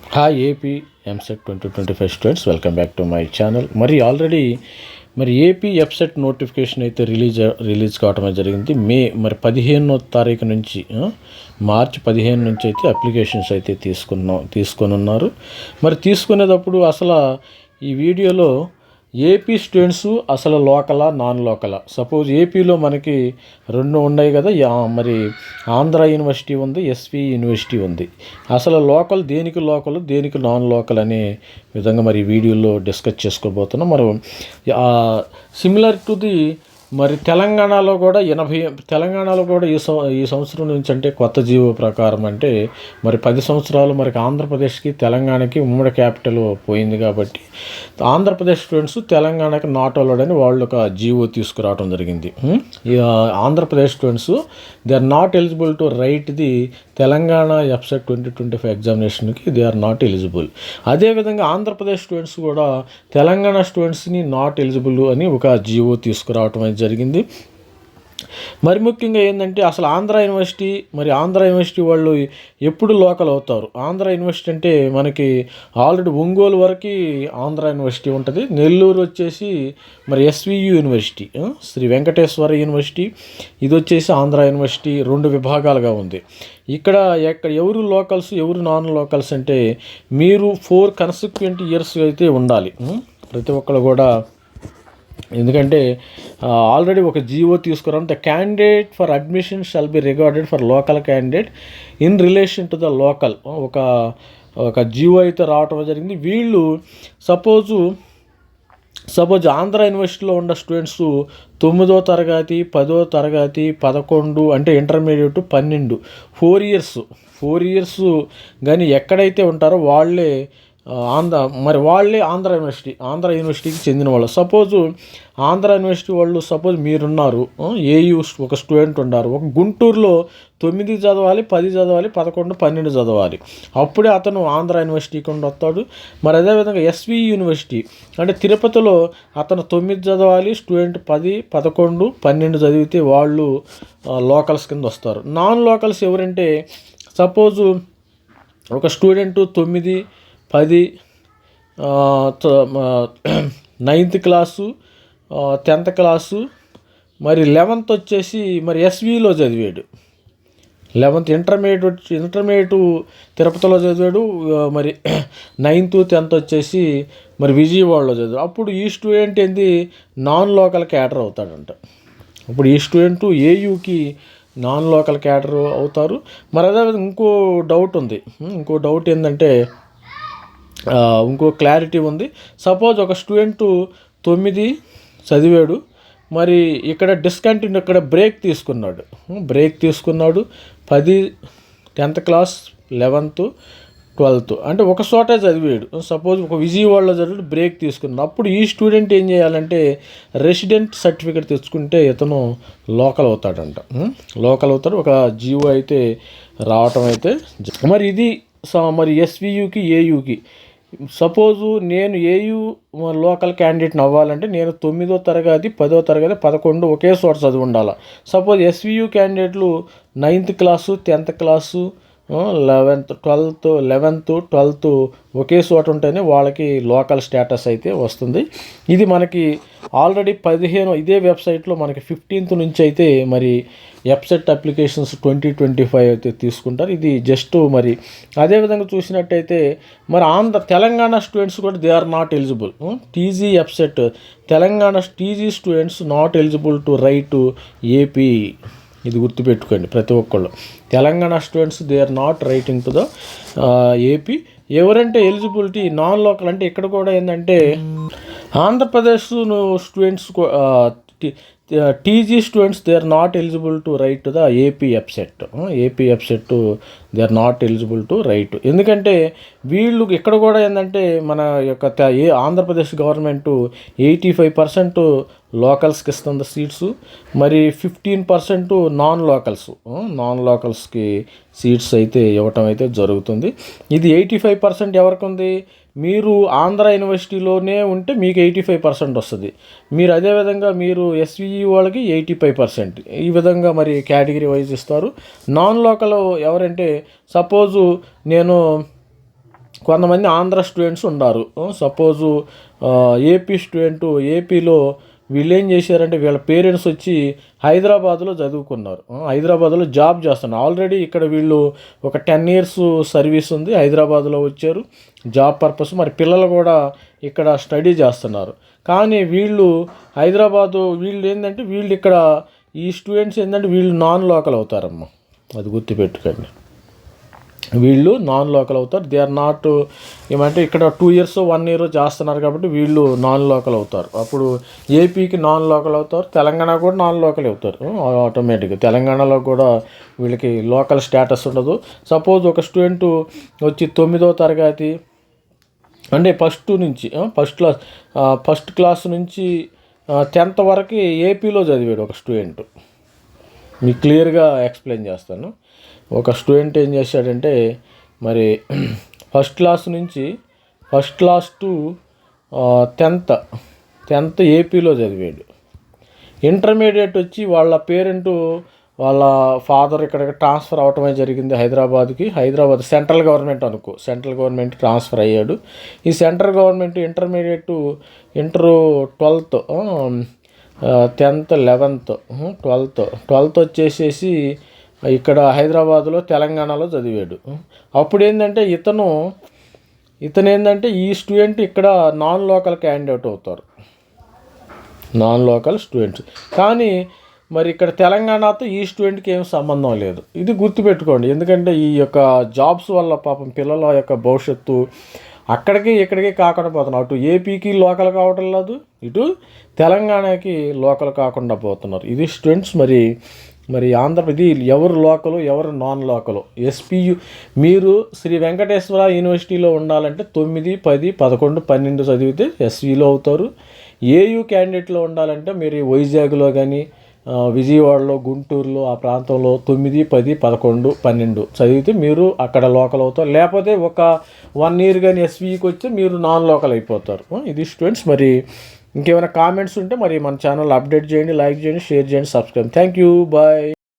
Hi AP EAMCET twenty twenty five students welcome back to my channel మరి already మరి AP EAPCET notification అయితే release release కావడం జరిగింది. మే మరి పదిహేనో తారీఖు నుంచి మార్చి పదిహేను నుంచి అయితే అప్లికేషన్స్ అయితే తీసుకున్నాం తీసుకొని ఉన్నారు. మరి తీసుకునేటప్పుడు అసలు ఈ వీడియోలో ఏపీ స్టూడెంట్స్ అసలు లోకలా నాన్ లోకలా? సపోజ్ ఏపీలో మనకి రెండు ఉన్నాయి కదా యా- మరి ఆంధ్ర యూనివర్సిటీ ఉంది ఎస్వి యూనివర్సిటీ ఉంది. అసలు లోకల్ దేనికి లోకల్ దేనికి నాన్ లోకల్ అనే విధంగా మరి వీడియోలో డిస్కస్ చేసుకోబోతున్నాం. మరి సిమిలర్ టు ది మరి తెలంగాణలో కూడా ఎనభై తెలంగాణలో కూడా ఈ సం ఈ సంవత్సరం నుంచి అంటే కొత్త జీవో ప్రకారం అంటే మరి పది సంవత్సరాలు మరి ఆంధ్రప్రదేశ్కి తెలంగాణకి ఉమ్మడి క్యాపిటల్ పోయింది కాబట్టి ఆంధ్రప్రదేశ్ స్టూడెంట్స్ తెలంగాణకి నాట్ అలౌడ్ అని వాళ్ళు ఒక జీవో తీసుకురావడం జరిగింది. ఈ Andhra Pradesh students they are not eligible to write the Telangana EAPCET twenty twenty five ఎగ్జామినేషన్కి they are not eligible. అదేవిధంగా ఆంధ్రప్రదేశ్ స్టూడెంట్స్ కూడా తెలంగాణ స్టూడెంట్స్ని నాట్ ఎలిజిబుల్ అని ఒక జీవో తీసుకురావటం అనేది జరిగింది. మరి ముఖ్యంగా ఏంటంటే అసలు ఆంధ్ర యూనివర్సిటీ మరి ఆంధ్ర యూనివర్సిటీ వాళ్ళు ఎప్పుడు లోకల్ అవుతారు? ఆంధ్ర యూనివర్సిటీ అంటే మనకి ఆల్రెడీ ఒంగోలు వరకు ఆంధ్ర యూనివర్సిటీ ఉంటుంది. నెల్లూరు వచ్చేసి మరి SVU university Sri Venkateswara university ఇది వచ్చేసి ఆంధ్ర యూనివర్సిటీ రెండు విభాగాలుగా ఉంది. ఇక్కడ ఎక్కడ ఎవరు లోకల్స్ ఎవరు నాన్ లోకల్స్ అంటే మీరు ఫోర్ కన్సిక్వెంట్ ఇయర్స్ అయితే ఉండాలి. ప్రతి ఒక్కరు కూడా ఎందుకంటే ఆల్రెడీ ఒక జీవో తీసుకురావడం the candidate for admission shall be regarded for local candidate in relation to the local ఒక ఒక జీవో అయితే రావటం జరిగింది. వీళ్ళు సపోజు సపోజ్ ఆంధ్ర యూనివర్సిటీలో ఉన్న స్టూడెంట్స్ తొమ్మిదో తరగతి పదో తరగతి పదకొండు అంటే ఇంటర్మీడియట్ పన్నెండు. ఫోర్ ఇయర్స్ ఫోర్ ఇయర్స్ కానీ ఎక్కడైతే ఉంటారో వాళ్ళే ఆంధ్ర మరి వాళ్ళే ఆంధ్ర యూనివర్సిటీ ఆంధ్ర యూనివర్సిటీకి చెందిన వాళ్ళు సపోజు ఆంధ్ర యూనివర్సిటీ వాళ్ళు సపోజ్ మీరున్నారు ఏయూ ఒక స్టూడెంట్ ఉన్నారు ఒక గుంటూరులో తొమ్మిది చదవాలి పది చదవాలి పదకొండు పన్నెండు చదవాలి. అప్పుడే అతను ఆంధ్ర యూనివర్సిటీకి ఉండి వస్తాడు. మరి అదేవిధంగా ఎస్వి యూనివర్సిటీ అంటే తిరుపతిలో అతను తొమ్మిది చదవాలి స్టూడెంట్ పది పదకొండు పన్నెండు చదివితే వాళ్ళు లోకల్స్ కింద వస్తారు. నాన్ లోకల్స్ ఎవరంటే సపోజు ఒక స్టూడెంట్ తొమ్మిది పది నైన్త్ క్లాసు టెన్త్ క్లాసు మరి లెవెన్త్ వచ్చేసి మరి ఎస్విలో చదివాడు. లెవెన్త్ ఇంటర్మీడియట్ వచ్చి ఇంటర్మీడియట్ తిరుపతిలో చదివాడు మరి నైన్త్ టెన్త్ వచ్చేసి మరి విజయవాడలో చదివాడు. అప్పుడు ఈ స్టూడెంట్ ఏంది? నాన్ లోకల్ క్యాటర్ అవుతాడంట. ఇప్పుడు ఈ స్టూడెంట్ ఏయూకి నాన్ లోకల్ క్యాటర్ అవుతారు. మరి అదేవిధంగా ఇంకో డౌట్ ఉంది. ఇంకో డౌట్ ఏంటంటే ఇంకో క్లారిటీ ఉంది. సపోజ్ ఒక స్టూడెంట్ తొమ్మిది చదివాడు మరి ఇక్కడ డిస్కంటిన్యూ ఇక్కడ బ్రేక్ తీసుకున్నాడు. బ్రేక్ తీసుకున్నాడు పది టెన్త్ క్లాస్ లెవెన్త్ ట్వెల్త్ అంటే ఒక చోటే చదివాడు. సపోజ్ ఒక విజయవాడలో చదివాడు బ్రేక్ తీసుకున్నాడు. అప్పుడు ఈ స్టూడెంట్ ఏం చేయాలంటే రెసిడెంట్ సర్టిఫికేట్ తెచ్చుకుంటే ఇతను లోకల్ అవుతాడంట. లోకల్ అవుతాడు. ఒక జియో అయితే రావటం అయితే మరి ఇది స- మరి ఎస్వియుకి ఏయుకి సపోజు నేను ఏయు లోకల్ క్యాండిడేట్ని అవ్వాలంటే నేను తొమ్మిదో తరగతి పదో తరగతి పదకొండు ఒకే చోట చదివి ఉండాలి సపోజ్ ఎస్వియు క్యాండిడేట్లు ninth class tenth class eleventh twelfth eleventh twelfth ఒకే చోట ఉంటేనే వాళ్ళకి లోకల్ స్టేటస్ అయితే వస్తుంది. ఇది మనకి ఆల్రెడీ పదిహేను ఇదే వెబ్సైట్లో మనకి ఫిఫ్టీన్త్ నుంచి అయితే మరి website applications twenty twenty five అయితే తీసుకుంటారు. ఇది జస్ట్ మరి అదేవిధంగా చూసినట్టయితే మరి ఆంధ్ర తెలంగాణ స్టూడెంట్స్ కూడా they are not eligible. TG website Telangana TG students not eligible to write AP. ఇది గుర్తుపెట్టుకోండి ప్రతి ఒక్కళ్ళు. Telangana students they are not writing to the AP ఎవరంటే ఎలిజిబిలిటీ నాన్ లోకల్ అంటే ఇక్కడ కూడా ఏంటంటే Andhra Pradesh students TG students they are not eligible to write to the AP EAPCET AP EAPCET they are not eligible to write ఎందుకంటే వీళ్ళు ఇక్కడ కూడా ఏంటంటే మన యొక్క ఏ Andhra Pradesh government eighty five percent లోకల్స్కి ఇస్తుంది సీట్స్ మరి fifteen percent non locals non లోకల్స్కి seats అయితే ఇవ్వటం అయితే జరుగుతుంది. ఇది ఎయిటీ ఫైవ్ పర్సెంట్ ఎవరికి ఉంది మీరు ఆంధ్ర యూనివర్సిటీలోనే ఉంటే మీకు ఎయిటీ ఫైవ్ పర్సెంట్ వస్తుంది. మీరు అదేవిధంగా మీరు ఎస్విఈ వాళ్ళకి ఎయిటీ ఫైవ్ పర్సెంట్ ఈ విధంగా మరి కేటగిరీ వైజ్ ఇస్తారు. నాన్ లోకల్ ఎవరంటే సపోజు నేను కొంతమంది ఆంధ్ర స్టూడెంట్స్ ఉన్నారు సపోజు ఏపీ స్టూడెంట్ ఏపీలో వీళ్ళు ఏం చేశారంటే వీళ్ళ పేరెంట్స్ వచ్చి హైదరాబాద్లో చదువుకున్నారు. హైదరాబాద్లో జాబ్ చేస్తున్నారు. ఆల్రెడీ ఇక్కడ వీళ్ళు ఒక టెన్ ఇయర్స్ సర్వీస్ ఉంది హైదరాబాద్లో వచ్చారు. జాబ్ పర్పస్ మరి పిల్లలు కూడా ఇక్కడ స్టడీ చేస్తున్నారు. కానీ వీళ్ళు హైదరాబాద్ వీళ్ళు ఏంటంటే వీళ్ళు ఇక్కడ ఈ స్టూడెంట్స్ ఏంటంటే వీళ్ళు నాన్ లోకల్ అవుతారమ్మా. అది గుర్తుపెట్టుకోండి. వీళ్ళు నాన్ లోకల్ అవుతారు. దే ఆర్ నాట్ ఏమంటే ఇక్కడ టూ ఇయర్స్ వన్ ఇయర్ చేస్తున్నారు కాబట్టి వీళ్ళు నాన్ లోకల్ అవుతారు. అప్పుడు ఏపీకి నాన్ లోకల్ అవుతారు. తెలంగాణ కూడా నాన్ లోకల్ అవుతారు. ఆటోమేటిక్గా తెలంగాణలో కూడా వీళ్ళకి లోకల్ స్టేటస్ ఉండదు. సపోజ్ ఒక స్టూడెంట్ వచ్చి తొమ్మిదో తరగతి అంటే ఫస్ట్ నుంచి ఫస్ట్ క్లాస్ ఫస్ట్ క్లాస్ నుంచి టెన్త్ వరకు ఏపీలో చదివాడు ఒక స్టూడెంట్ మీకు క్లియర్గా ఎక్స్ప్లెయిన్ చేస్తాను. ఒక స్టూడెంట్ ఏం చేశాడంటే మరి ఫస్ట్ క్లాస్ నుంచి first class to tenth tenth ఏపీలో చదివాడు. ఇంటర్మీడియట్ వచ్చి వాళ్ళ పేరెంట్ వాళ్ళ ఫాదర్ ఇక్కడ ట్రాన్స్ఫర్ అవటమే జరిగింది హైదరాబాద్కి. హైదరాబాద్ సెంట్రల్ గవర్నమెంట్ అనుకో సెంట్రల్ గవర్నమెంట్ ట్రాన్స్ఫర్ అయ్యాడు. ఈ central government intermediate inter twelfth tenth eleventh twelfth twelfth వచ్చేసేసి ఇక్కడ హైదరాబాద్లో తెలంగాణలో చదివాడు. అప్పుడు ఏంటంటే ఇతను ఇతను ఏంటంటే ఈ స్టూడెంట్ ఇక్కడ నాన్ లోకల్ క్యాండిడేట్ అవుతారు. నాన్ లోకల్ స్టూడెంట్స్ కానీ మరి ఇక్కడ తెలంగాణతో ఈ స్టూడెంట్కి ఏం సంబంధం లేదు. ఇది గుర్తుపెట్టుకోండి. ఎందుకంటే ఈ యొక్క జాబ్స్ వల్ల పాపం పిల్లల యొక్క భవిష్యత్తు అక్కడికి ఇక్కడికి కాకుండా పోతున్నారు అటు ఏపీకి లోకల్ కావటం లేదు. ఇటు తెలంగాణకి లోకల్ కాకుండా పోతున్నారు. ఇది స్టూడెంట్స్ మరి మరి ఆంధ్రప్రదేశ్ ఎవరు లోకలు ఎవరు నాన్ లోకలు? ఎస్పీయు మీరు శ్రీ వెంకటేశ్వర యూనివర్సిటీలో ఉండాలంటే తొమ్మిది పది పదకొండు పన్నెండు చదివితే ఎస్వీలో అవుతారు. ఏయూ క్యాండిడేట్లో ఉండాలంటే మీరు వైజాగ్లో కానీ విజయవాడలో గుంటూరులో ఆ ప్రాంతంలో తొమ్మిది పది పదకొండు పన్నెండు చదివితే మీరు అక్కడ లోకల్ అవుతారు. లేకపోతే ఒక వన్ ఇయర్ కానీ ఎస్వీకి వచ్చి మీరు నాన్ లోకల్ అయిపోతారు. ఇది స్టూడెంట్స్ మరి ఇంకేమైనా కామెంట్స్ ఉంటే మరి మన ఛానల్ అప్డేట్ చేయండి లైక్ చేయండి షేర్ చేయండి సబ్స్క్రైబ్ థ్యాంక్ యూ బాయ్